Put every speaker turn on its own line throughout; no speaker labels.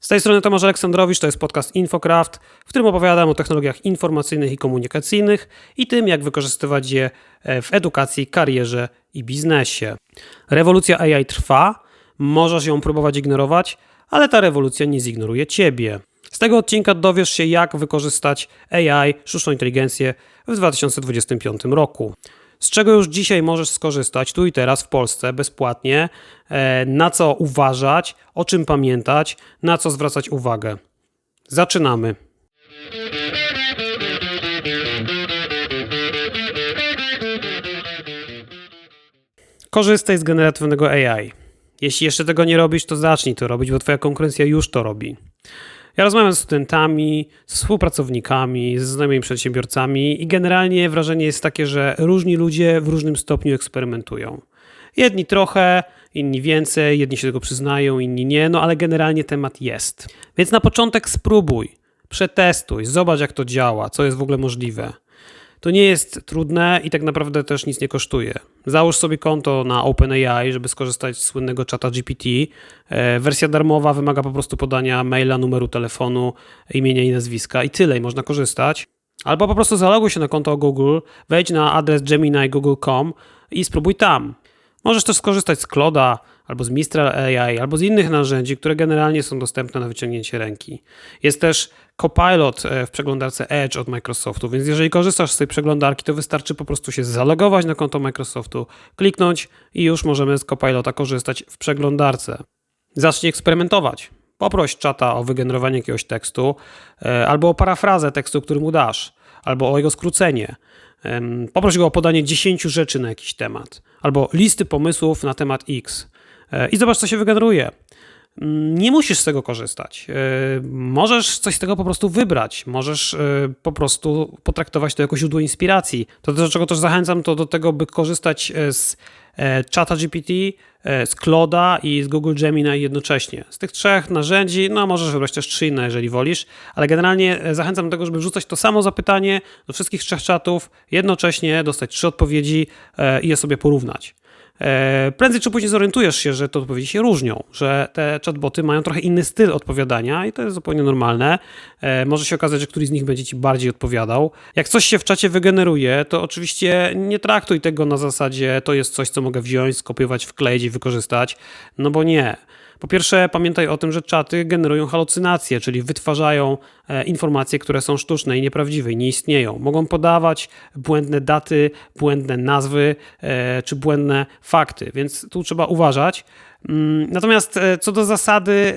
Z tej strony Tomasz Aleksandrowicz, to jest podcast Infocraft, w którym opowiadam o technologiach informacyjnych i komunikacyjnych i tym, jak wykorzystywać je e, w edukacji, karierze i biznesie. Rewolucja AI trwa, możesz ją próbować ignorować, ale ta rewolucja nie zignoruje ciebie. Z tego odcinka dowiesz się, jak wykorzystać AI, sztuczną inteligencję w 2025 roku. Z czego już dzisiaj możesz skorzystać tu i teraz w Polsce bezpłatnie, e, na co uważać, o czym pamiętać, na co zwracać uwagę. Zaczynamy. Korzystaj z generatywnego AI. Jeśli jeszcze tego nie robisz, to zacznij to robić, bo Twoja konkurencja już to robi. Ja rozmawiam z studentami, z współpracownikami, z znajomymi przedsiębiorcami i generalnie wrażenie jest takie, że różni ludzie w różnym stopniu eksperymentują. Jedni trochę, inni więcej, jedni się tego przyznają, inni nie, no ale generalnie temat jest. Więc na początek spróbuj, przetestuj, zobacz jak to działa, co jest w ogóle możliwe. To nie jest trudne i tak naprawdę też nic nie kosztuje. Załóż sobie konto na OpenAI, żeby skorzystać z słynnego czata GPT. E, wersja darmowa wymaga po prostu podania maila, numeru telefonu, imienia i nazwiska i tyle, i można korzystać. Albo po prostu zaloguj się na konto Google, wejdź na adres gemini.google.com i spróbuj tam. Możesz też skorzystać z Cloda, albo z Mistral AI, albo z innych narzędzi, które generalnie są dostępne na wyciągnięcie ręki. Jest też Copilot e, w przeglądarce Edge od Microsoftu, więc jeżeli korzystasz z tej przeglądarki, to wystarczy po prostu się zalogować na konto Microsoftu, kliknąć i już możemy z Copilota korzystać w przeglądarce. Zacznij eksperymentować. Poproś czata o wygenerowanie jakiegoś tekstu, e, albo o parafrazę tekstu, który mu dasz, albo o jego skrócenie. Poproś go o podanie 10 rzeczy na jakiś temat, albo listy pomysłów na temat X. E, I zobacz, co się wygeneruje. Mm, nie musisz z tego korzystać. E, możesz coś z tego po prostu wybrać. Możesz e, po prostu potraktować to jako źródło inspiracji. To, do czego też zachęcam, to do tego, by korzystać z Chata GPT, z Cloda i z Google Gemini jednocześnie. Z tych trzech narzędzi, no możesz wybrać też trzy inne, jeżeli wolisz, ale generalnie zachęcam do tego, żeby wrzucać to samo zapytanie do wszystkich trzech czatów, jednocześnie dostać trzy odpowiedzi i je sobie porównać. E, prędzej czy później zorientujesz się, że te odpowiedzi się różnią, że te chatboty mają trochę inny styl odpowiadania i to jest zupełnie normalne. E, może się okazać, że któryś z nich będzie ci bardziej odpowiadał. Jak coś się w czacie wygeneruje, to oczywiście nie traktuj tego na zasadzie to jest coś, co mogę wziąć, skopiować, wkleić i wykorzystać, no bo nie. Po pierwsze, pamiętaj o tym, że czaty generują halucynacje, czyli wytwarzają e, informacje, które są sztuczne i nieprawdziwe i nie istnieją. Mogą podawać błędne daty, błędne nazwy e, czy błędne fakty, więc tu trzeba uważać. Mm, natomiast e, co do zasady,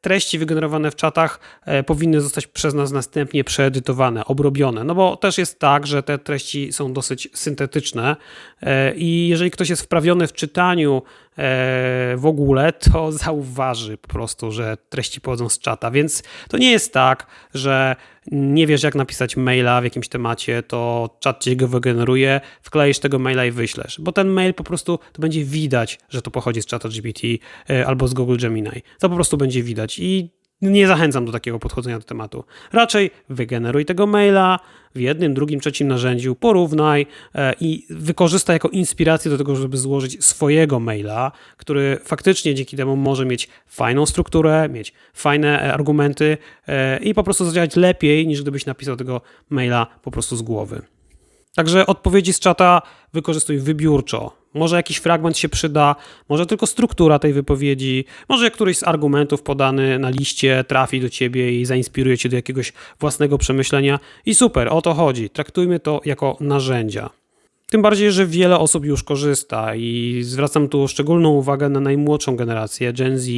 treści wygenerowane w czatach powinny zostać przez nas następnie przeedytowane, obrobione. No bo też jest tak, że te treści są dosyć syntetyczne i jeżeli ktoś jest wprawiony w czytaniu w ogóle, to zauważy po prostu, że treści pochodzą z czata. Więc to nie jest tak, że nie wiesz, jak napisać maila w jakimś temacie, to czat ci go wygeneruje, wkleisz tego maila i wyślesz. Bo ten mail po prostu to będzie widać, że to pochodzi z czata GPT albo z Google Gemini. To po prostu będzie widać i nie zachęcam do takiego podchodzenia do tematu. Raczej wygeneruj tego maila w jednym, drugim, trzecim narzędziu, porównaj e, i wykorzystaj jako inspirację do tego, żeby złożyć swojego maila, który faktycznie dzięki temu może mieć fajną strukturę, mieć fajne e, argumenty e, i po prostu zadziałać lepiej, niż gdybyś napisał tego maila po prostu z głowy. Także odpowiedzi z czata wykorzystuj wybiórczo. Może jakiś fragment się przyda, może tylko struktura tej wypowiedzi, może któryś z argumentów podany na liście trafi do ciebie i zainspiruje cię do jakiegoś własnego przemyślenia. I super, o to chodzi. Traktujmy to jako narzędzia. Tym bardziej, że wiele osób już korzysta i zwracam tu szczególną uwagę na najmłodszą generację Gen Z,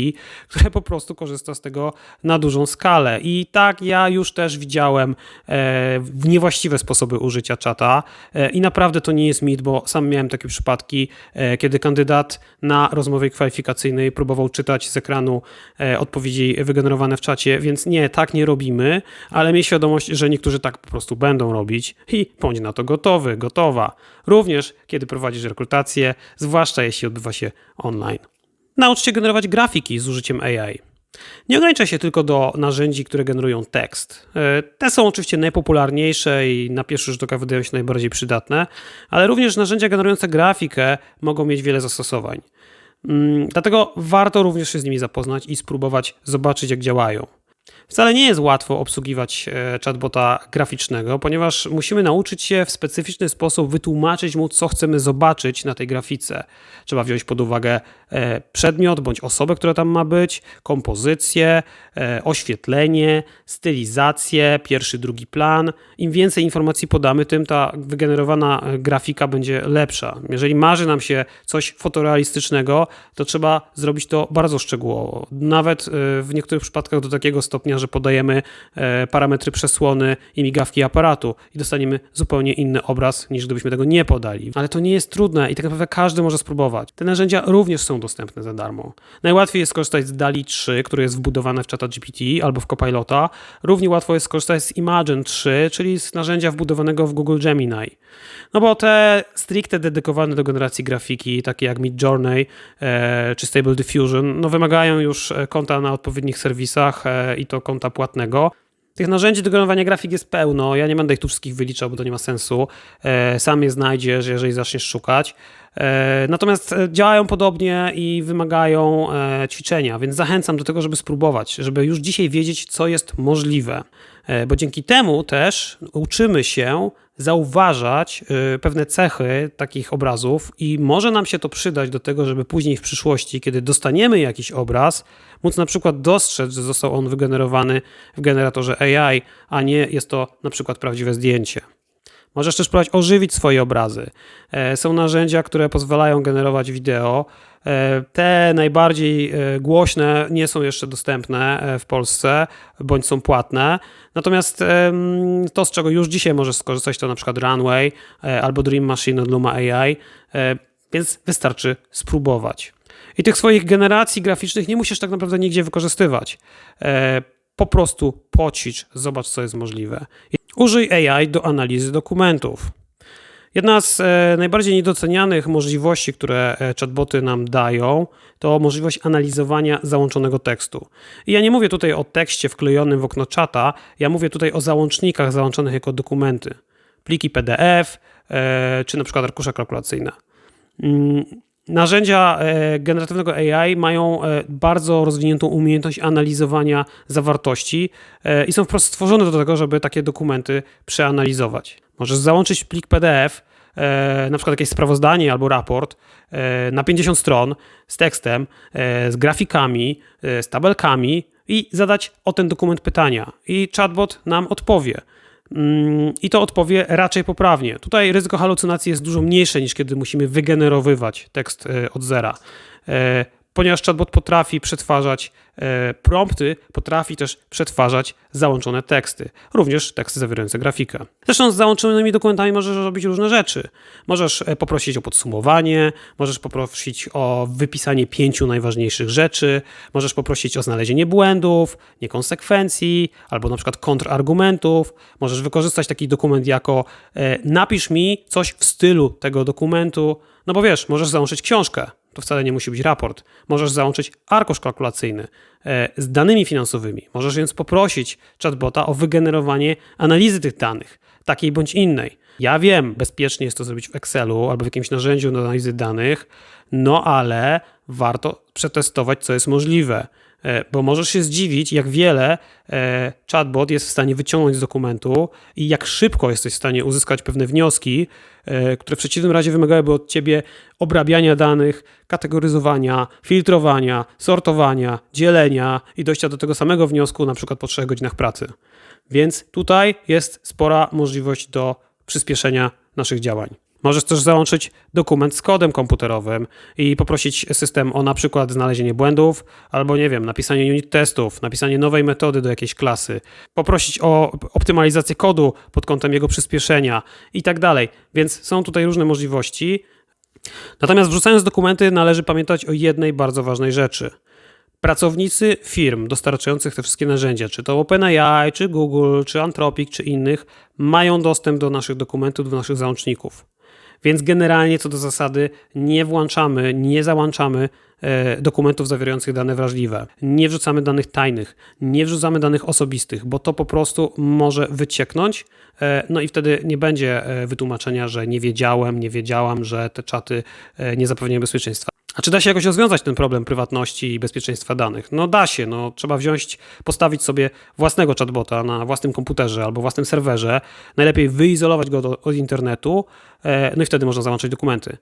która po prostu korzysta z tego na dużą skalę. I tak ja już też widziałem e, niewłaściwe sposoby użycia czata. E, i naprawdę to nie jest mit, bo sam miałem takie przypadki, e, kiedy kandydat na rozmowie kwalifikacyjnej próbował czytać z ekranu e, odpowiedzi wygenerowane w czacie, więc nie, tak nie robimy, ale miej świadomość, że niektórzy tak po prostu będą robić. I bądź na to gotowy, gotowa również kiedy prowadzisz rekrutację, zwłaszcza jeśli odbywa się online. Naucz się generować grafiki z użyciem AI. Nie ogranicza się tylko do narzędzi, które generują tekst. E, te są oczywiście najpopularniejsze i na pierwszy rzut oka wydają się najbardziej przydatne, ale również narzędzia generujące grafikę mogą mieć wiele zastosowań. Mm, Dlatego warto również się z nimi zapoznać i spróbować zobaczyć, jak działają. Wcale nie jest łatwo obsługiwać e, chatbota graficznego, ponieważ musimy nauczyć się w specyficzny sposób wytłumaczyć mu, co chcemy zobaczyć na tej grafice. Trzeba wziąć pod uwagę e, przedmiot bądź osobę, która tam ma być, kompozycję, e, oświetlenie, stylizację, pierwszy, drugi plan. Im więcej informacji podamy, tym ta wygenerowana grafika będzie lepsza. Jeżeli marzy nam się coś fotorealistycznego, to trzeba zrobić to bardzo szczegółowo. Nawet w niektórych przypadkach do takiego stopnia, że podajemy e, parametry przesłony i migawki aparatu i dostaniemy zupełnie inny obraz niż gdybyśmy tego nie podali. Ale to nie jest trudne i tak naprawdę każdy może spróbować. Te narzędzia również są dostępne za darmo. Najłatwiej jest skorzystać z DALI 3, który jest wbudowany w ChatGPT albo w Copilota. Równie łatwo jest skorzystać z Imagen 3, czyli z narzędzia wbudowanego w Google Gemini. No bo te stricte dedykowane do generacji grafiki, takie jak Midjourney e, czy Stable Diffusion, no wymagają już e, konta na odpowiednich serwisach e, i to konta płatnego. Tych narzędzi do generowania grafik jest pełno. Ja nie będę ich tu wszystkich wyliczał, bo to nie ma sensu. E, Sam je znajdziesz, jeżeli zaczniesz szukać. E, Natomiast e, działają podobnie i wymagają e, ćwiczenia, więc zachęcam do tego, żeby spróbować, żeby już dzisiaj wiedzieć, co jest możliwe. Bo dzięki temu też uczymy się zauważać pewne cechy takich obrazów i może nam się to przydać do tego, żeby później w przyszłości, kiedy dostaniemy jakiś obraz, móc na przykład dostrzec, że został on wygenerowany w generatorze AI, a nie jest to na przykład prawdziwe zdjęcie. Możesz też próbować ożywić swoje obrazy. E, Są narzędzia, które pozwalają generować wideo. E, Te najbardziej e, głośne nie są jeszcze dostępne w Polsce, bądź są płatne. Natomiast to, z czego już dzisiaj możesz skorzystać, to na przykład Runway albo Dream Machine od Luma AI, więc wystarczy spróbować. I tych swoich generacji graficznych nie musisz tak naprawdę nigdzie wykorzystywać. Po prostu poćwicz, zobacz, co jest możliwe. Użyj AI do analizy dokumentów. Jedna z e, najbardziej niedocenianych możliwości, które e, chatboty nam dają, to możliwość analizowania załączonego tekstu. I ja nie mówię tutaj o tekście wklejonym w okno czata, ja mówię tutaj o załącznikach załączonych jako dokumenty. Pliki PDF, e, czy na przykład arkusze kalkulacyjne. Narzędzia e, generatywnego AI mają e, bardzo rozwiniętą umiejętność analizowania zawartości e, i są wprost stworzone do tego, żeby takie dokumenty przeanalizować. Możesz załączyć plik PDF, na przykład jakieś sprawozdanie albo raport na 50 stron z tekstem, z grafikami, z tabelkami i zadać o ten dokument pytania. I chatbot nam odpowie. Mm, I to odpowie raczej poprawnie. Tutaj ryzyko halucynacji jest dużo mniejsze niż kiedy musimy wygenerowywać tekst e, od zera. Ponieważ chatbot potrafi przetwarzać e, prompty, potrafi też przetwarzać załączone teksty, również teksty zawierające grafikę. Zresztą z załączonymi dokumentami możesz robić różne rzeczy. Możesz e, poprosić o podsumowanie, możesz poprosić o wypisanie pięciu najważniejszych rzeczy, możesz poprosić o znalezienie błędów, niekonsekwencji albo na przykład kontrargumentów. Możesz wykorzystać taki dokument jako e, napisz mi coś w stylu tego dokumentu, no bo wiesz, możesz załączyć książkę, to wcale nie musi być raport. Możesz załączyć arkusz kalkulacyjny e, z danymi finansowymi. Możesz więc poprosić chatbota o wygenerowanie analizy tych danych, takiej bądź innej. Ja wiem, bezpiecznie jest to zrobić w Excelu albo w jakimś narzędziu do analizy danych, no ale warto przetestować, co jest możliwe. E, Bo możesz się zdziwić, jak wiele e, chatbot jest w stanie wyciągnąć z dokumentu i jak szybko jesteś w stanie uzyskać pewne wnioski, które w przeciwnym razie wymagałyby od ciebie obrabiania danych, kategoryzowania, filtrowania, sortowania, dzielenia i dojścia do tego samego wniosku, na przykład po 3 godzinach pracy. Więc tutaj jest spora możliwość do przyspieszenia naszych działań. Możesz też załączyć dokument z kodem komputerowym i poprosić system o na przykład znalezienie błędów, albo nie wiem, napisanie unit testów, napisanie nowej metody do jakiejś klasy, poprosić o optymalizację kodu pod kątem jego przyspieszenia i tak dalej. Więc są tutaj różne możliwości. Natomiast wrzucając dokumenty, należy pamiętać o jednej bardzo ważnej rzeczy. Pracownicy firm dostarczających te wszystkie narzędzia, czy to OpenAI, czy Google, czy Anthropic, czy innych, mają dostęp do naszych dokumentów, do naszych załączników. Więc generalnie co do zasady nie włączamy, nie załączamy e, dokumentów zawierających dane wrażliwe. Nie wrzucamy danych tajnych, nie wrzucamy danych osobistych, bo to po prostu może wycieknąć. e, No i wtedy nie będzie e, wytłumaczenia, że nie wiedziałem, nie wiedziałam, że te czaty nie zapewniają bezpieczeństwa. A czy da się jakoś rozwiązać ten problem prywatności i bezpieczeństwa danych? No da się, no trzeba wziąć, postawić sobie własnego chatbota na własnym komputerze albo własnym serwerze, najlepiej wyizolować go do, od internetu, e, no i wtedy można załączyć dokumenty.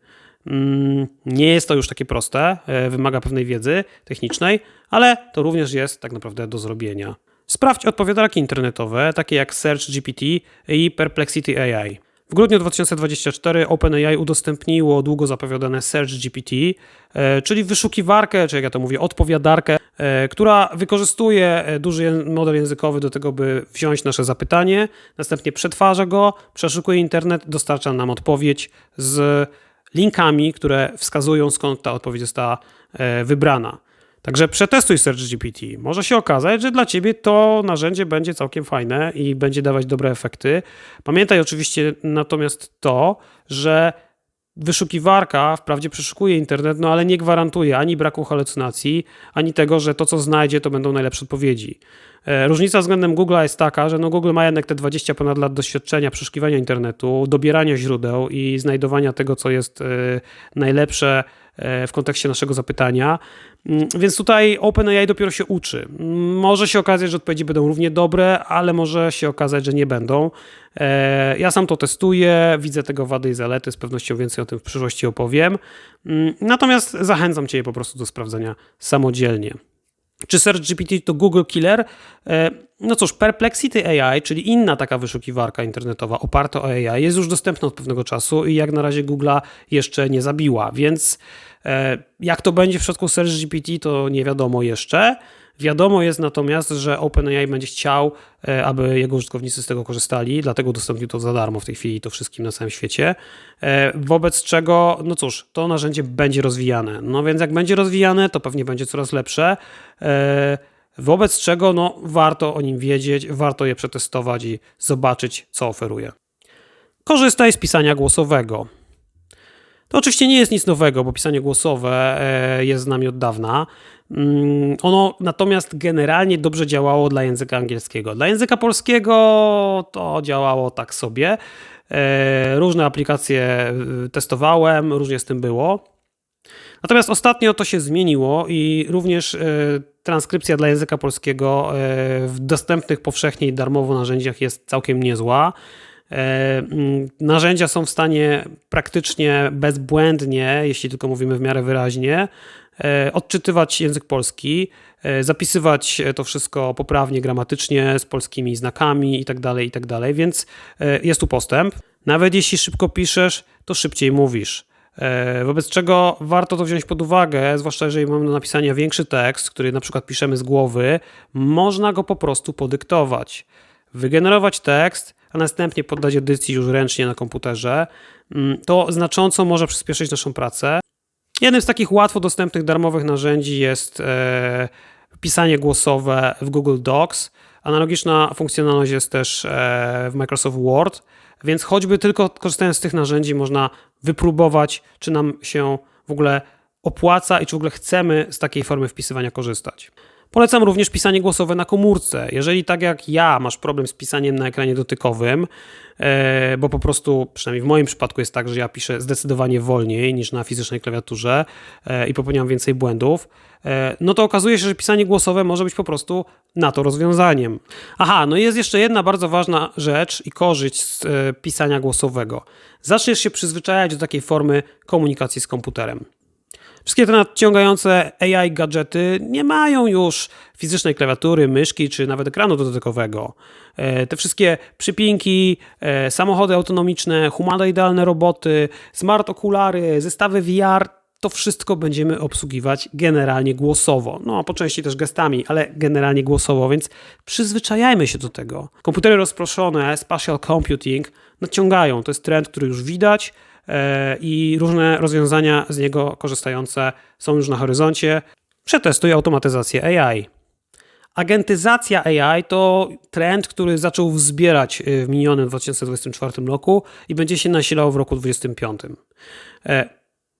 Mm, nie jest to już takie proste, e, wymaga pewnej wiedzy technicznej, ale to również jest tak naprawdę do zrobienia. Sprawdź odpowiadarki internetowe, takie jak SearchGPT i Perplexity AI. W grudniu 2024 OpenAI udostępniło długo zapowiadane SearchGPT, e, czyli wyszukiwarkę, czy jak ja to mówię, odpowiadarkę, e, która wykorzystuje duży model językowy do tego, by wziąć nasze zapytanie, następnie przetwarza go, przeszukuje internet, dostarcza nam odpowiedź z linkami, które wskazują skąd ta odpowiedź została e, wybrana. Także przetestuj SearchGPT. Może się okazać, że dla ciebie to narzędzie będzie całkiem fajne i będzie dawać dobre efekty. Pamiętaj oczywiście natomiast to, że wyszukiwarka wprawdzie przeszukuje internet, no ale nie gwarantuje ani braku halucynacji, ani tego, że to, co znajdzie, to będą najlepsze odpowiedzi. E, różnica względem Google'a jest taka, że no Google ma jednak te 20 ponad lat doświadczenia przeszukiwania internetu, dobierania źródeł i znajdowania tego, co jest e, najlepsze w kontekście naszego zapytania. Mm, więc tutaj OpenAI dopiero się uczy. Może się okazać, że odpowiedzi będą równie dobre, ale może się okazać, że nie będą. Ja sam to testuję, widzę tego wady i zalety, z pewnością więcej o tym w przyszłości opowiem. Mm, natomiast zachęcam Cię po prostu do sprawdzenia samodzielnie. Czy SearchGPT to Google Killer? E, no cóż, Perplexity AI, czyli inna taka wyszukiwarka internetowa oparta o AI, jest już dostępna od pewnego czasu i jak na razie Google'a jeszcze nie zabiła, więc e, jak to będzie w przypadku SearchGPT, to nie wiadomo jeszcze. Wiadomo jest natomiast, że OpenAI będzie chciał, e, aby jego użytkownicy z tego korzystali, dlatego udostępnił to za darmo w tej chwili to wszystkim na całym świecie. E, wobec czego, no cóż, to narzędzie będzie rozwijane. No więc jak będzie rozwijane, to pewnie będzie coraz lepsze. E, wobec czego no, warto o nim wiedzieć, warto je przetestować i zobaczyć, co oferuje. Korzystaj z pisania głosowego. To oczywiście nie jest nic nowego, bo pisanie głosowe jest z nami od dawna. Mm, ono natomiast generalnie dobrze działało dla języka angielskiego. Dla języka polskiego to działało tak sobie. E, różne aplikacje y, testowałem, różnie z tym było. Natomiast ostatnio to się zmieniło i również e, transkrypcja dla języka polskiego e, w dostępnych powszechnie i darmowo narzędziach jest całkiem niezła. Mm, narzędzia są w stanie praktycznie bezbłędnie, jeśli tylko mówimy w miarę wyraźnie, odczytywać język polski, e, zapisywać to wszystko poprawnie, gramatycznie, z polskimi znakami itd., tak itd., tak więc e, jest tu postęp. Nawet jeśli szybko piszesz, to szybciej mówisz. Wobec czego warto to wziąć pod uwagę, zwłaszcza jeżeli mamy do napisania większy tekst, który na przykład piszemy z głowy, można go po prostu podyktować. Wygenerować tekst, a następnie poddać edycji już ręcznie na komputerze. Mm, to znacząco może przyspieszyć naszą pracę. Jednym z takich łatwo dostępnych darmowych narzędzi jest e, pisanie głosowe w Google Docs. Analogiczna funkcjonalność jest też e, w Microsoft Word, więc choćby tylko korzystając z tych narzędzi można wypróbować, czy nam się w ogóle opłaca i czy w ogóle chcemy z takiej formy wpisywania korzystać. Polecam również pisanie głosowe na komórce. Jeżeli tak jak ja masz problem z pisaniem na ekranie dotykowym, e, bo po prostu, przynajmniej w moim przypadku jest tak, że ja piszę zdecydowanie wolniej niż na fizycznej klawiaturze e, i popełniam więcej błędów, e, no to okazuje się, że pisanie głosowe może być po prostu na to rozwiązaniem. Aha, no i jest jeszcze jedna bardzo ważna rzecz i korzyść z pisania głosowego. Zaczniesz się przyzwyczajać do takiej formy komunikacji z komputerem. Wszystkie te nadciągające AI gadżety nie mają już fizycznej klawiatury, myszki czy nawet ekranu dotykowego. E, te wszystkie przypinki, e, samochody autonomiczne, humanoidalne roboty, smart okulary, zestawy VR to wszystko będziemy obsługiwać generalnie głosowo. No, po części też gestami, ale generalnie głosowo, więc przyzwyczajajmy się do tego. Komputery rozproszone, spatial computing nadciągają. To jest trend, który już widać. E, i różne rozwiązania z niego korzystające są już na horyzoncie. Przetestuj automatyzację AI. Agentyzacja AI to trend, który zaczął wzbierać e, w minionym 2024 roku i będzie się nasilał w roku 2025. E,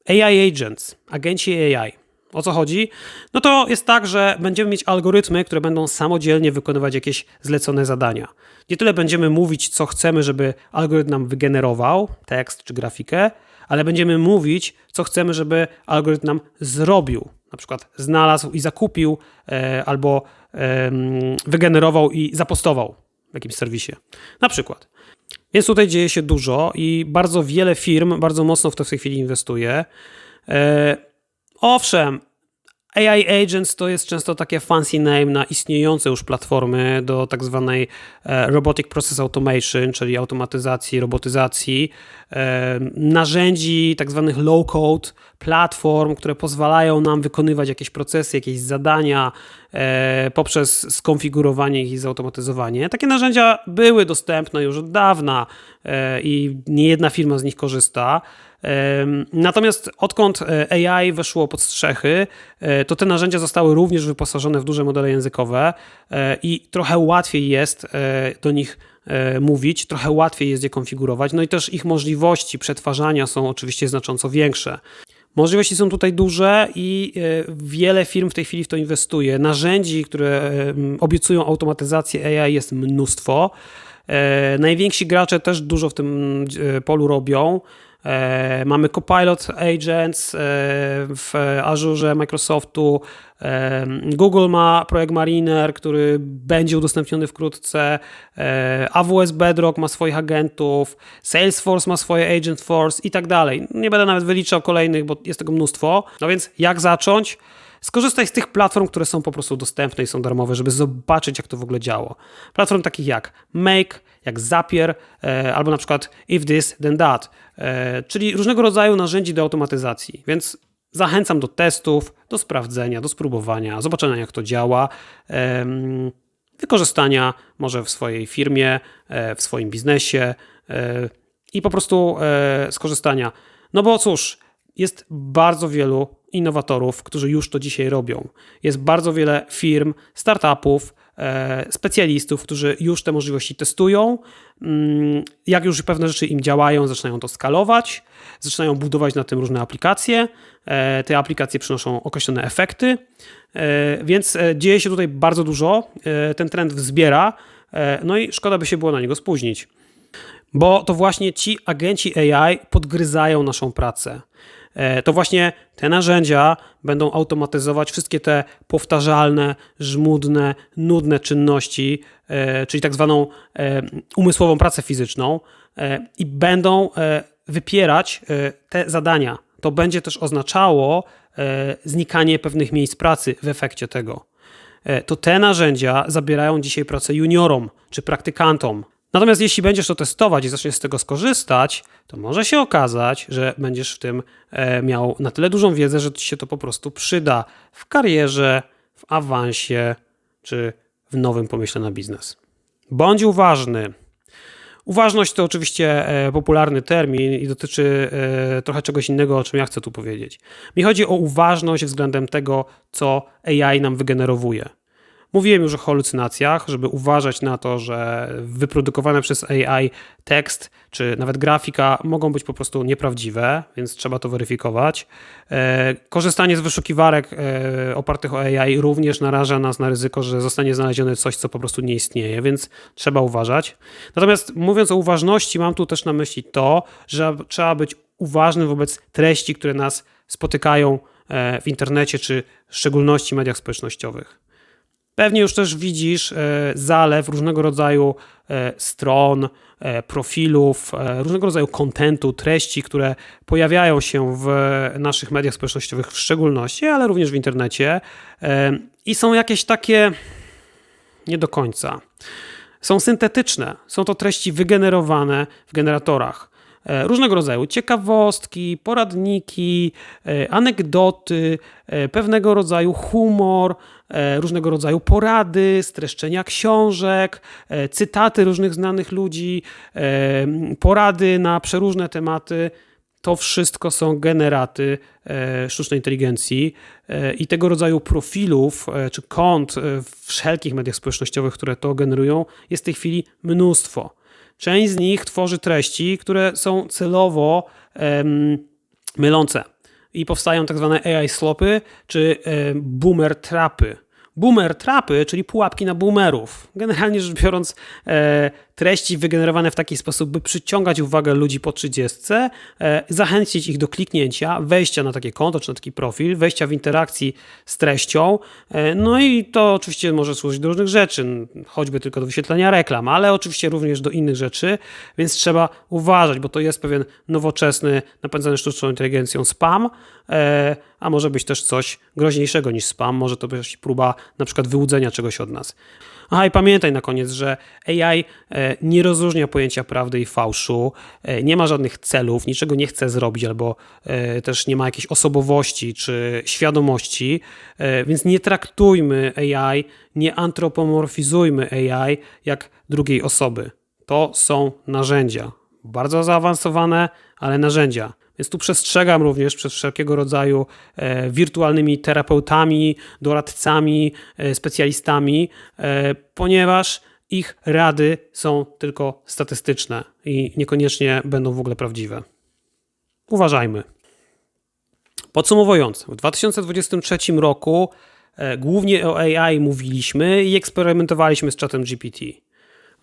AI Agents, agenci AI. O co chodzi? No to jest tak, że będziemy mieć algorytmy, które będą samodzielnie wykonywać jakieś zlecone zadania. Nie tyle będziemy mówić, co chcemy, żeby algorytm nam wygenerował, tekst czy grafikę, ale będziemy mówić, co chcemy, żeby algorytm nam zrobił. Na przykład znalazł i zakupił, e, albo e, wygenerował i zapostował w jakimś serwisie. Na przykład. Więc tutaj dzieje się dużo i bardzo wiele firm bardzo mocno w to w tej chwili inwestuje. Owszem, AI Agents to jest często takie fancy name na istniejące już platformy do tak zwanej e, Robotic Process Automation, czyli automatyzacji, robotyzacji, e, narzędzi tak zwanych low-code, platform, które pozwalają nam wykonywać jakieś procesy, jakieś zadania e, poprzez skonfigurowanie ich i zautomatyzowanie. Takie narzędzia były dostępne już od dawna i nie jedna firma z nich korzysta. Natomiast odkąd e, AI weszło pod strzechy, e, to te narzędzia zostały również wyposażone w duże modele językowe e, i trochę łatwiej jest do nich mówić, trochę łatwiej jest je konfigurować, no i też ich możliwości przetwarzania są oczywiście znacząco większe. Możliwości są tutaj duże i wiele firm w tej chwili w to inwestuje. Narzędzi, które obiecują automatyzację AI jest mnóstwo. Najwięksi gracze też dużo w tym polu robią. E, mamy Copilot Agents e, w Azure Microsoftu. E, Google ma projekt Mariner, który będzie udostępniony wkrótce. AWS Bedrock ma swoich agentów. Salesforce ma swoje Agent Force i tak dalej. Nie będę nawet wyliczał kolejnych, bo jest tego mnóstwo. No więc jak zacząć? Skorzystaj z tych platform, które są po prostu dostępne i są darmowe, żeby zobaczyć, jak to w ogóle działa. Platform takich jak Make, jak Zapier, e, albo na przykład If This, Then That, e, czyli różnego rodzaju narzędzi do automatyzacji. Więc zachęcam do testów, do sprawdzenia, do spróbowania, zobaczenia, jak to działa. Wykorzystania może w swojej firmie, e, w swoim biznesie i po prostu skorzystania. No bo cóż, jest bardzo wielu innowatorów, którzy już to dzisiaj robią. Jest bardzo wiele firm, startupów, e, specjalistów, którzy już te możliwości testują. Mm, jak już pewne rzeczy im działają, zaczynają to skalować, zaczynają budować na tym różne aplikacje. E, te aplikacje przynoszą określone efekty, e, więc dzieje się tutaj bardzo dużo. Ten trend wzbiera, no i szkoda by się było na niego spóźnić. Bo to właśnie ci agenci AI podgryzają naszą pracę. E, to właśnie te narzędzia będą automatyzować wszystkie te powtarzalne, żmudne, nudne czynności, e, czyli tak zwaną e, umysłową pracę fizyczną i będą wypierać te zadania. To będzie też oznaczało znikanie pewnych miejsc pracy w efekcie tego. To te narzędzia zabierają dzisiaj pracę juniorom czy praktykantom, Natomiast jeśli będziesz to testować i zaczniesz z tego skorzystać, to może się okazać, że będziesz w tym e, miał na tyle dużą wiedzę, że ci się to po prostu przyda w karierze, w awansie czy w nowym pomyśle na biznes. Bądź uważny. Uważność to oczywiście e, popularny termin i dotyczy e, trochę czegoś innego, o czym ja chcę tu powiedzieć. Mi chodzi o uważność względem tego, co AI nam wygenerowuje. Mówiłem już o halucynacjach, żeby uważać na to, że wyprodukowane przez AI tekst czy nawet grafika mogą być po prostu nieprawdziwe, więc trzeba to weryfikować. E, korzystanie z wyszukiwarek e, opartych o AI również naraża nas na ryzyko, że zostanie znalezione coś, co po prostu nie istnieje, więc trzeba uważać. Natomiast mówiąc o uważności, mam tu też na myśli to, że trzeba być uważnym wobec treści, które nas spotykają e, w internecie, czy w szczególności mediach społecznościowych. Pewnie już też widzisz e, zalew różnego rodzaju e, stron, e, profilów, różnego rodzaju kontentu, treści, które pojawiają się w naszych mediach społecznościowych w szczególności, ale również w internecie i są jakieś takie nie do końca. Są syntetyczne, są to treści wygenerowane w generatorach. Różnego rodzaju ciekawostki, poradniki, anegdoty, pewnego rodzaju humor, różnego rodzaju porady, streszczenia książek, cytaty różnych znanych ludzi, porady na przeróżne tematy. To wszystko są generaty sztucznej inteligencji i tego rodzaju profilów czy kont w wszelkich mediach społecznościowych, które to generują, jest w tej chwili mnóstwo. Część z nich tworzy treści, które są celowo mylące i powstają tak zwane AI slopy czy um, boomer trapy. Boomer trapy, czyli pułapki na boomerów. Generalnie rzecz biorąc, e, treści wygenerowane w taki sposób, by przyciągać uwagę ludzi po 30, e, zachęcić ich do kliknięcia, wejścia na takie konto czy na taki profil, wejścia w interakcji z treścią. E, no i to oczywiście może służyć do różnych rzeczy, choćby tylko do wyświetlania reklam, ale oczywiście również do innych rzeczy, więc trzeba uważać, bo to jest pewien nowoczesny, napędzany sztuczną inteligencją spam, e, a może być też coś groźniejszego niż spam, może to być próba na przykład wyłudzenia czegoś od nas. Aha, i pamiętaj na koniec, że AI e, nie rozróżnia pojęcia prawdy i fałszu, e, nie ma żadnych celów, niczego nie chce zrobić, albo e, też nie ma jakiejś osobowości czy świadomości, więc nie traktujmy AI, nie antropomorfizujmy AI jak drugiej osoby. To są narzędzia, bardzo zaawansowane, ale narzędzia. Więc tu przestrzegam również przed wszelkiego rodzaju e, wirtualnymi terapeutami, doradcami, e, specjalistami, e, ponieważ ich rady są tylko statystyczne i niekoniecznie będą w ogóle prawdziwe. Uważajmy. Podsumowując, w 2023 roku głównie o AI mówiliśmy i eksperymentowaliśmy z czatem GPT.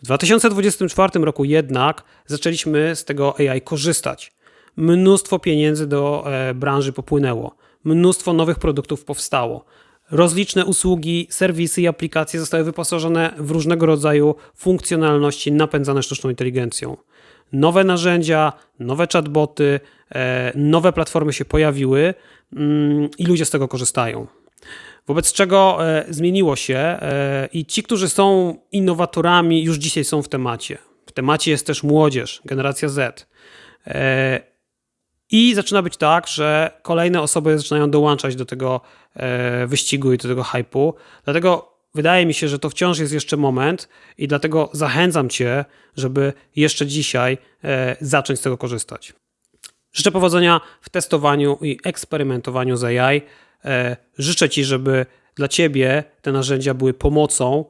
W 2024 roku jednak zaczęliśmy z tego AI korzystać mnóstwo pieniędzy do e, branży popłynęło, mnóstwo nowych produktów powstało. Rozliczne usługi, serwisy i aplikacje zostały wyposażone w różnego rodzaju funkcjonalności napędzane sztuczną inteligencją. Nowe narzędzia, nowe chatboty, e, nowe platformy się pojawiły mm, i ludzie z tego korzystają. Wobec czego e, zmieniło się i ci, którzy są innowatorami, już dzisiaj są w temacie. W temacie jest też młodzież, generacja Z. I zaczyna być tak, że kolejne osoby zaczynają dołączać do tego e, wyścigu i do tego hypu. Dlatego wydaje mi się, że to wciąż jest jeszcze moment i dlatego zachęcam Cię, żeby jeszcze dzisiaj e, zacząć z tego korzystać. Życzę powodzenia w testowaniu i eksperymentowaniu z AI. E, życzę Ci, żeby dla Ciebie te narzędzia były pomocą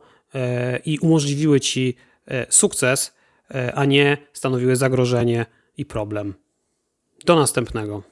i umożliwiły Ci sukces, a nie stanowiły zagrożenie i problem. Do następnego.